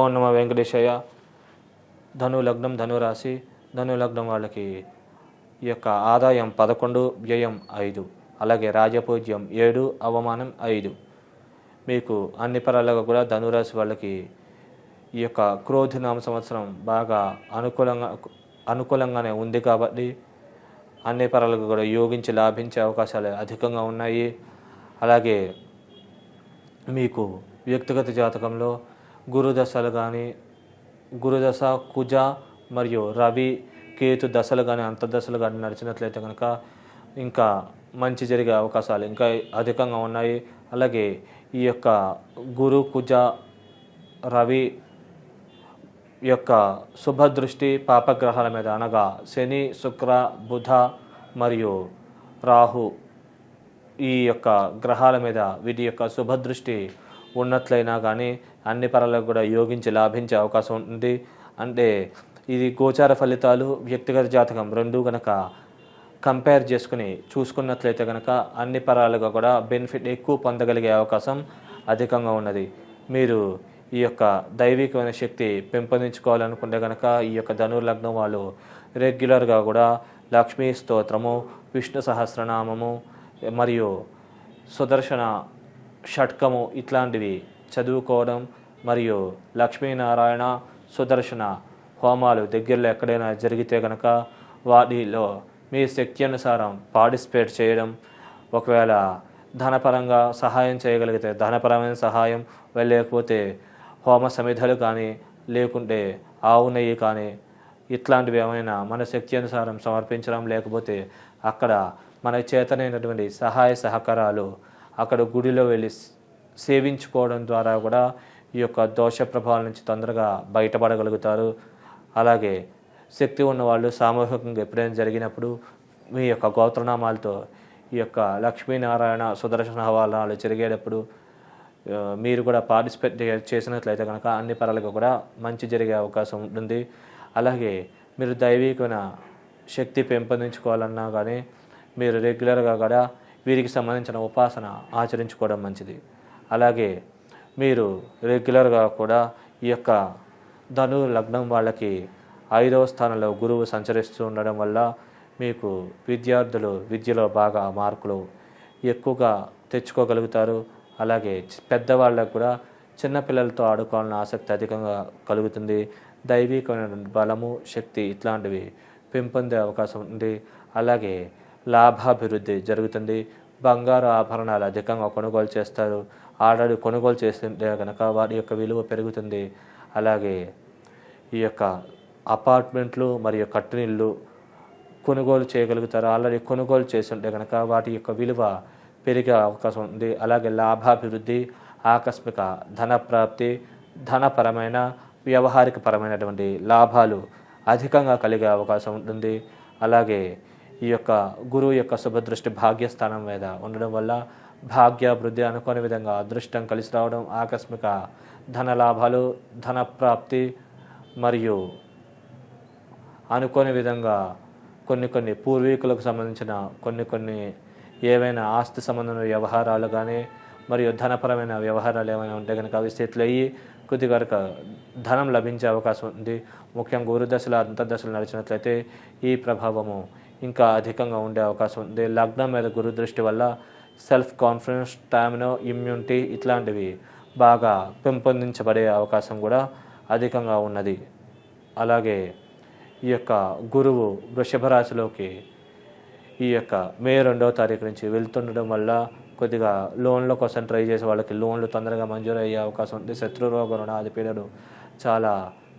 ఓం నమ వెంకటేశయ్య. ధను లగ్నం ధను రాశి ధను లగ్నం వాళ్ళకి ఈ యొక్క ఆదాయం పదకొండు వ్యయం ఐదు. అలాగే రాజపూజ్యం ఏడు అవమానం ఐదు. మీకు అన్ని పరాలుగా కూడా ధనురాశి వాళ్ళకి ఈ యొక్క క్రోధనామ సంవత్సరం బాగా అనుకూలంగా అనుకూలంగానే ఉంది కాబట్టి అన్ని పరాలకు కూడా యోగించి లాభించే అవకాశాలు అధికంగా ఉన్నాయి. అలాగే మీకు వ్యక్తిగత జాతకంలో గురుదశలు కానీ గురుదశ కుజ మరియు రవి కేతు దశలు కానీ అంతర్దశలు కానీ నడిచినట్లయితే కనుక ఇంకా మంచి జరిగే అవకాశాలు ఇంకా అధికంగా ఉన్నాయి. అలాగే ఈ యొక్క గురు కుజ రవి యొక్క శుభదృష్టి పాపగ్రహాల మీద అనగా శని శుక్ర బుధ మరియు రాహు ఈ యొక్క గ్రహాల మీద వీటి యొక్క శుభదృష్టి ఉన్నట్లయినా కానీ అన్ని పరాలకు కూడా యోగించి లాభించే అవకాశం ఉంటుంది. అంటే ఇది గోచార ఫలితాలు వ్యక్తిగత జాతకం రెండు గనక కంపేర్ చేసుకుని చూసుకున్నట్లయితే కనుక అన్ని పరాలుగా కూడా బెనిఫిట్ ఎక్కువ పొందగలిగే అవకాశం అధికంగా ఉన్నది. మీరు ఈ యొక్క దైవికమైన శక్తి పెంపొందించుకోవాలనుకుంటే కనుక ఈ యొక్క ధనుర్లగ్నం వాళ్ళు రెగ్యులర్గా కూడా లక్ష్మీ స్తోత్రము విష్ణు సహస్రనామము మరియు సుదర్శన షట్కము ఇట్లాంటివి చదువుకోవడం మరియు లక్ష్మీనారాయణ సుదర్శన హోమాలు దగ్గరలో ఎక్కడైనా జరిగితే కనుక వాటిలో మీ శక్తి అనుసారం పార్టిసిపేట్ చేయడం ఒకవేళ ధనపరంగా సహాయం చేయగలిగితే ధనపరమైన సహాయం లేకపోతే హోమ సమిధలు కానీ లేకుంటే ఆవు నెయ్యి కానీ ఇట్లాంటివి ఏమైనా మన శక్తి అనుసారం సమర్పించడం లేకపోతే అక్కడ మన చేతనైనటువంటి సహాయ సహకారాలు అక్కడ గుడిలో వెళ్ళి సేవించుకోవడం ద్వారా కూడా ఈ యొక్క దోష ప్రభావాల నుంచి తొందరగా బయటపడగలుగుతారు. అలాగే శక్తి ఉన్నవాళ్ళు సామూహికంగా ఎప్పుడైనా జరిగినప్పుడు మీ యొక్క గోత్రనామాలతో ఈ యొక్క లక్ష్మీనారాయణ సుదర్శన హవాలాలు జరిగేటప్పుడు మీరు కూడా పార్టిసిపేట్ చేసినట్లయితే కనుక అన్ని పరాలకు కూడా మంచి జరిగే అవకాశం ఉంటుంది. అలాగే మీరు దైవికమైన శక్తి పెంపొందించుకోవాలన్నా కానీ మీరు రెగ్యులర్గా కూడా వీరికి సంబంధించిన ఉపాసన ఆచరించుకోవడం మంచిది. అలాగే మీరు రెగ్యులర్గా కూడా ఈ యొక్క ధను లగ్నం వాళ్ళకి ఐదవ స్థానంలో గురువు సంచరిస్తూ ఉండడం వల్ల మీకు విద్యార్థులు విద్యలో బాగా మార్కులు ఎక్కువగా తెచ్చుకోగలుగుతారు. అలాగే పెద్దవాళ్ళకు కూడా చిన్నపిల్లలతో ఆడుకోవాలన్న ఆసక్తి అధికంగా కలుగుతుంది. దైవికమైన బలము శక్తి ఇట్లాంటివి పెంపొందే అవకాశం ఉంది. అలాగే లాభాభివృద్ధి జరుగుతుంది. బంగారు ఆభరణాలు అధికంగా కొనుగోలు చేస్తారు. ఆల్రెడీ కొనుగోలు చేస్తుంటే కనుక వాటి యొక్క విలువ పెరుగుతుంది. అలాగే ఈ యొక్క అపార్ట్మెంట్లు మరియు కట్టినిళ్ళు కొనుగోలు చేయగలుగుతారు. ఆల్రెడీ కొనుగోలు చేస్తుంటే కనుక వాటి యొక్క విలువ పెరిగే అవకాశం ఉంది. అలాగే లాభాభివృద్ధి ఆకస్మిక ధన ప్రాప్తి ధనపరమైన వ్యవహారిక పరమైనటువంటి లాభాలు అధికంగా కలిగే అవకాశం ఉంటుంది. అలాగే ఈ యొక్క గురువు యొక్క శుభదృష్టి భాగ్యస్థానం మీద ఉండడం వల్ల భాగ్యాభివృద్ధి అనుకోని విధంగా అదృష్టం కలిసి రావడం ఆకస్మిక ధన లాభాలు ధన ప్రాప్తి మరియు అనుకోని విధంగా కొన్ని కొన్ని పూర్వీకులకు సంబంధించిన కొన్ని కొన్ని ఏవైనా ఆస్తి సంబంధమైన వ్యవహారాలు కానీ మరియు ధనపరమైన వ్యవహారాలు ఏమైనా ఉంటే కనుక అవి స్థితిలో అయ్యి కొద్దిగా కనుక ధనం లభించే అవకాశం ఉంది. ముఖ్యంగా గురు దశలు అంతర్దశలు నడిచినట్లయితే ఈ ప్రభావము ఇంకా అధికంగా ఉండే అవకాశం ఉంది. లగ్నం మీద గురు దృష్టి వల్ల సెల్ఫ్ కాన్ఫిడెన్స్ స్టామినో ఇమ్యూనిటీ ఇట్లాంటివి బాగా పెంపొందించబడే అవకాశం కూడా అధికంగా ఉన్నది. అలాగే ఈ యొక్క గురువు వృషభ రాశిలోకి ఈ యొక్క మే రెండవ తారీఖు నుంచి వెళ్తుండడం వల్ల కొద్దిగా లోన్ల కోసం ట్రై చేసే వాళ్ళకి లోన్లు తొందరగా మంజూరు అయ్యే అవకాశం ఉంది. శత్రు రోగ రుణాది పీడలు చాలా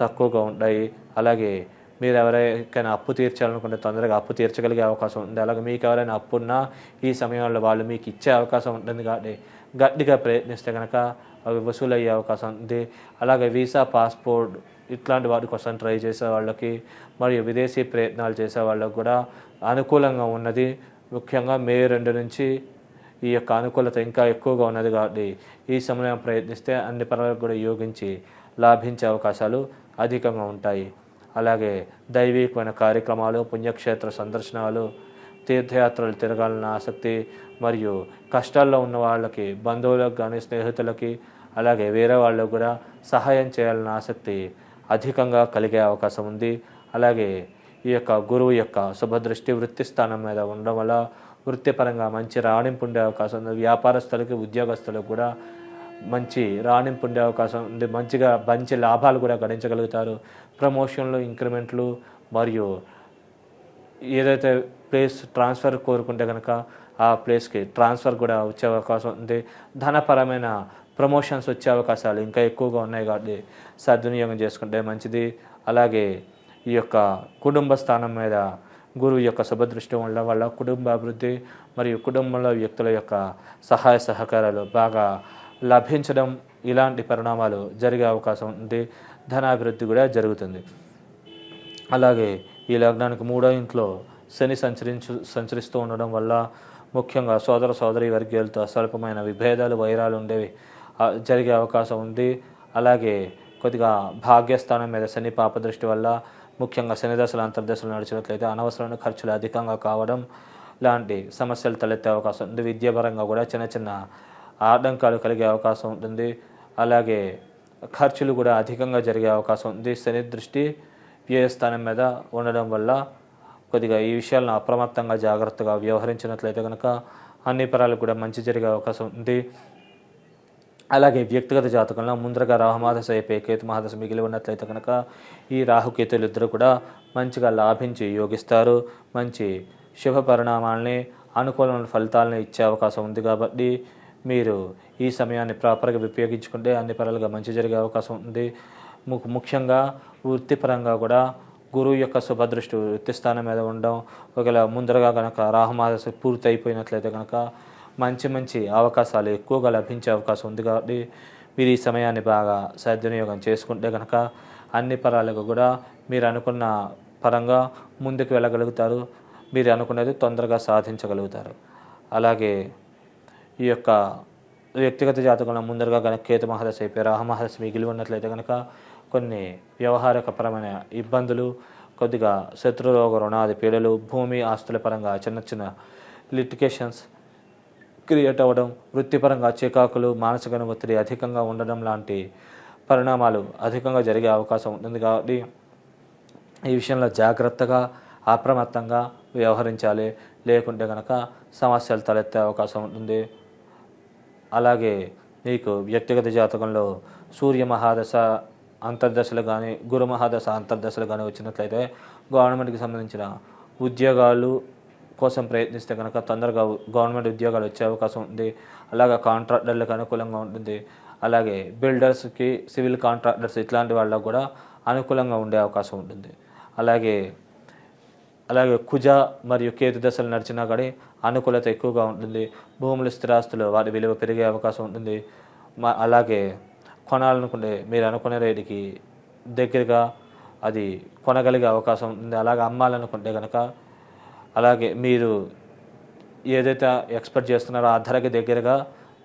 తక్కువగా ఉంటాయి. అలాగే మీరు ఎవరికైనా అప్పు తీర్చాలనుకుంటే తొందరగా అప్పు తీర్చగలిగే అవకాశం ఉంది. అలాగే మీకు ఎవరైనా అప్పు ఉన్నా ఈ సమయంలో వాళ్ళు మీకు ఇచ్చే అవకాశం ఉంటుంది కాబట్టి గట్టిగా ప్రయత్నిస్తే కనుక అవి వసూలు అయ్యే అవకాశం ఉంది. అలాగే వీసా పాస్పోర్ట్ ఇట్లాంటి వాటి కోసం ట్రై చేసే వాళ్ళకి మరియు విదేశీ ప్రయత్నాలు చేసే వాళ్ళకి కూడా అనుకూలంగా ఉన్నది. ముఖ్యంగా మే రెండు నుంచి ఈ యొక్క అనుకూలత ఇంకా ఎక్కువగా ఉన్నది కాబట్టి ఈ సమయం ప్రయత్నిస్తే అన్ని పనులకు కూడా యోగించి లాభించే అవకాశాలు అధికంగా ఉంటాయి. అలాగే దైవికమైన కార్యక్రమాలు పుణ్యక్షేత్ర సందర్శనాలు తీర్థయాత్రలు తిరగాలన్న ఆసక్తి మరియు కష్టాల్లో ఉన్న వాళ్ళకి బంధువులకు కానీ స్నేహితులకి అలాగే వేరే వాళ్ళకు కూడా సహాయం చేయాలన్న ఆసక్తి అధికంగా కలిగే అవకాశం ఉంది. అలాగే ఈ యొక్క గురువు యొక్క శుభదృష్టి వృత్తి స్థానం మీద ఉండడం వల్ల వృత్తిపరంగా మంచి రాణింపు ఉండే అవకాశం ఉంది. వ్యాపారస్తులకి ఉద్యోగస్తులకు కూడా మంచి రాణింపు ఉండే అవకాశం ఉంది మంచిగా మంచి లాభాలు కూడా గడించగలుగుతారు ప్రమోషన్లు ఇంక్రిమెంట్లు మరియు ఏదైతే ప్లేస్ ట్రాన్స్ఫర్ కోరుకుంటే కనుక ఆ ప్లేస్కి ట్రాన్స్ఫర్ కూడా వచ్చే అవకాశం ఉంది. ధనపరమైన ప్రమోషన్స్ వచ్చే అవకాశాలు ఇంకా ఎక్కువగా ఉన్నాయి కాబట్టి సద్వినియోగం చేసుకుంటే మంచిది. అలాగే ఈ యొక్క కుటుంబ స్థానం మీద గురువు యొక్క శుభదృష్టి ఉండడం వల్ల కుటుంబ అభివృద్ధి మరియు కుటుంబంలో వ్యక్తుల యొక్క సహాయ సహకారాలు బాగా లభించడం ఇలాంటి పరిణామాలు జరిగే అవకాశం ఉంది ధనాభివృద్ధి కూడా జరుగుతుంది. అలాగే ఈ లగ్నానికి మూడో ఇంట్లో శని సంచరించు సంచరిస్తూ ఉండడం వల్ల ముఖ్యంగా సోదర సోదరి వర్గీయులతో స్వల్పమైన విభేదాలు వైరాలు ఉండేవి జరిగే అవకాశం ఉంది. అలాగే కొద్దిగా భాగ్యస్థానం మీద శని పాప దృష్టి వల్ల ముఖ్యంగా శని దశలు అంతర్దశలు నడిచినట్లయితే అనవసరమైన ఖర్చులు అధికంగా కావడం లాంటి సమస్యలు తలెత్తే అవకాశం ఉంది. విద్యాపరంగా కూడా చిన్న చిన్న ఆటంకాలు కలిగే అవకాశం ఉంటుంది. అలాగే ఖర్చులు కూడా అధికంగా జరిగే అవకాశం ఉంది. శని దృష్టి వ్యయస్థానం మీద ఉండడం వల్ల కొద్దిగా ఈ విషయాలను అప్రమత్తంగా జాగ్రత్తగా వ్యవహరించినట్లయితే కనుక అన్ని పరాలు కూడా మంచి జరిగే అవకాశం ఉంది. అలాగే వ్యక్తిగత జాతకంలో ముందరగా రాహుమాదశ అయిపోయి కేతు మహాదశ మిగిలి ఉన్నట్లయితే కనుక ఈ రాహుకేతులు ఇద్దరు కూడా మంచిగా లాభించి యోగిస్తారు. మంచి శుభ పరిణామాలని అనుకూలమైన ఫలితాలను ఇచ్చే అవకాశం ఉంది కాబట్టి మీరు ఈ సమయాన్ని ప్రాపర్గా ఉపయోగించుకుంటే అన్ని పరాలుగా మంచి జరిగే అవకాశం ఉంది. ము- ముఖ్యంగా వృత్తిపరంగా కూడా గురువు యొక్క శుభదృష్టి వృత్తి స్థానం మీద ఉండడం ఒకవేళ ముందరగా కనుక రాహమాదశ పూర్తి అయిపోయినట్లయితే కనుక మంచి మంచి అవకాశాలు ఎక్కువగా లభించే అవకాశం ఉంది కాబట్టి మీరు ఈ సమయాన్ని బాగా సద్వినియోగం చేసుకుంటే కనుక అన్ని పరాలకు కూడా మీరు అనుకున్న పరంగా ముందుకు వెళ్ళగలుగుతారు. మీరు అనుకున్నది తొందరగా సాధించగలుగుతారు. అలాగే ఈ యొక్క వ్యక్తిగత జాతకంలో ముందరగా కనుక కేతు మహాదశ అయిపోయి రాహ మిగిలి ఉన్నట్లయితే కనుక కొన్ని వ్యవహారకపరమైన ఇబ్బందులు కొద్దిగా శత్రురోగ రుణాది పీడలు భూమి ఆస్తుల పరంగా చిన్న చిన్న లిటికేషన్స్ క్రియేట్ అవ్వడం వృత్తిపరంగా చికాకులు మానసిక ఒత్తిడి అధికంగా ఉండడం లాంటి పరిణామాలు అధికంగా జరిగే అవకాశం ఉంటుంది కాబట్టి ఈ విషయంలో జాగ్రత్తగా అప్రమత్తంగా వ్యవహరించాలి. లేకుంటే కనుక సమస్యలు తలెత్తే అవకాశం ఉంటుంది. అలాగే మీకు వ్యక్తిగత జాతకంలో సూర్య మహాదశ అంతర్దశలు కానీ గురు మహాదశ అంతర్దశలు కానీ వచ్చినట్లయితే గవర్నమెంట్కి సంబంధించిన ఉద్యోగాలు కోసం ప్రయత్నిస్తే కనుక తొందరగా గవర్నమెంట్ ఉద్యోగాలు వచ్చే అవకాశం ఉంది. అలాగే కాంట్రాక్టర్లకు అనుకూలంగా ఉంటుంది. అలాగే బిల్డర్స్కి సివిల్ కాంట్రాక్టర్స్ ఇట్లాంటి వాళ్ళకు కూడా అనుకూలంగా ఉండే అవకాశం ఉంటుంది. అలాగే అలాగే కుజ మరియు కేతు దశలు నడిచినా కానీ అనుకూలత ఎక్కువగా ఉంటుంది. భూములు స్థిరాస్తులు వాటి విలువ పెరిగే అవకాశం ఉంటుంది. మా అలాగే కొనాలనుకుంటే మీరు అనుకునే రేటుకి దగ్గరగా అది కొనగలిగే అవకాశం ఉంటుంది. అలాగే అమ్మాలనుకుంటే కనుక అలాగే మీరు ఏదైతే ఎక్స్పెక్ట్ చేస్తున్నారో ఆ ధరకి దగ్గరగా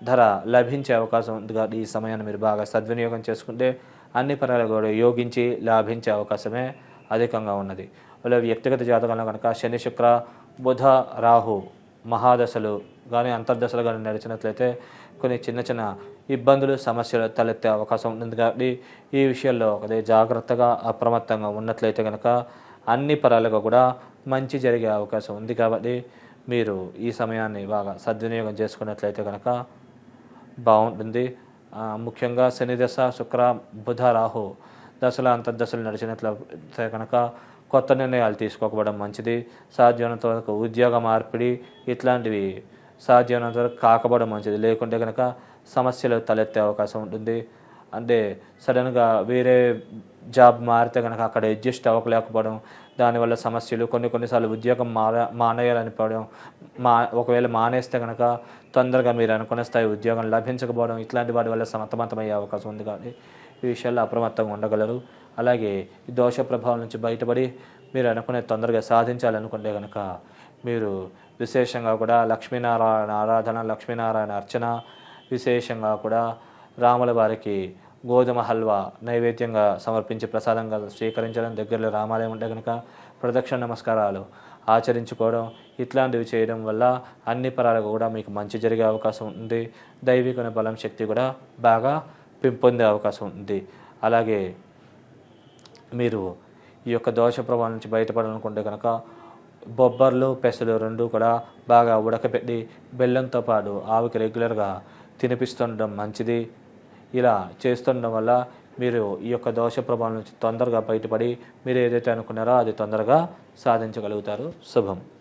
ధర లభించే అవకాశం ఉంది కాబట్టి ఈ సమయాన్ని మీరు బాగా సద్వినియోగం చేసుకుంటే అన్ని పనులు కూడా యోగించి లాభించే అవకాశమే అధికంగా ఉన్నది. వాళ్ళ వ్యక్తిగత జాతకంలో కనుక శని శుక్ర బుధ రాహు మహాదశలు కానీ అంతర్దశలు కానీ నడిచినట్లయితే కొన్ని చిన్న చిన్న ఇబ్బందులు సమస్యలు తలెత్తే అవకాశం ఉంటుంది కాబట్టి ఈ విషయంలో అదే జాగ్రత్తగా అప్రమత్తంగా ఉన్నట్లయితే కనుక అన్ని పరాలుగా కూడా మంచి జరిగే అవకాశం ఉంది. కాబట్టి మీరు ఈ సమయాన్ని బాగా సద్వినియోగం చేసుకున్నట్లయితే కనుక బాగుంటుంది. ముఖ్యంగా శని దశ శుక్ర బుధ రాహు దశల అంతర్దశలు నడిచినట్లయితే కనుక కొత్త నిర్ణయాలు తీసుకోకపోవడం మంచిది. సాధ్యమైనంత వరకు ఉద్యోగ మార్పిడి ఇట్లాంటివి సాధ్యమైనంత వరకు కాకపోవడం మంచిది. లేకుంటే కనుక సమస్యలు తలెత్తే అవకాశం ఉంటుంది. అంటే సడన్గా వేరే జాబ్ మారితే కనుక అక్కడ అడ్జస్ట్ అవ్వలేకపోవడం దానివల్ల సమస్యలు కొన్ని కొన్నిసార్లు ఉద్యోగం మారా మానేయాలనిపోవడం మా ఒకవేళ మానేస్తే కనుక తొందరగా మీరు అనుకున్న స్థాయి ఉద్యోగం లభించకపోవడం ఇట్లాంటి వాటి వల్ల సమర్థవంతమయ్యే అవకాశం ఉంది కాబట్టి ఈ విషయాల్లో అప్రమత్తంగా ఉండగలరు. అలాగే ఈ దోష ప్రభావం నుంచి బయటపడి మీరు అనుకునే తొందరగా సాధించాలనుకుంటే కనుక మీరు విశేషంగా కూడా లక్ష్మీనారాయణ ఆరాధన లక్ష్మీనారాయణ అర్చన విశేషంగా కూడా రాముల వారికి గోధుమ హల్వా నైవేద్యంగా సమర్పించి ప్రసాదంగా స్వీకరించడం దగ్గరలో రామాలయం ఉంటే కనుక ప్రదక్షిణ నమస్కారాలు ఆచరించుకోవడం ఇట్లాంటివి చేయడం వల్ల అన్ని పరాలకు కూడా మీకు మంచి జరిగే అవకాశం ఉంది. దైవిక బలం శక్తి కూడా బాగా పెంపొందే అవకాశం ఉంది. అలాగే మీరు ఈ యొక్క దోష ప్రభావం నుంచి బయటపడాలనుకుంటే కనుక బొబ్బర్లు పెసలు రెండు కూడా బాగా ఉడకబెట్టి బెల్లంతో పాటు ఆవుకి రెగ్యులర్గా తినిపిస్తుండడం మంచిది. ఇలా చేస్తుండడం వల్ల మీరు ఈ యొక్క దోష ప్రభావం నుంచి తొందరగా బయటపడి మీరు ఏదైతే అనుకున్నారో అది తొందరగా సాధించగలుగుతారు. శుభం.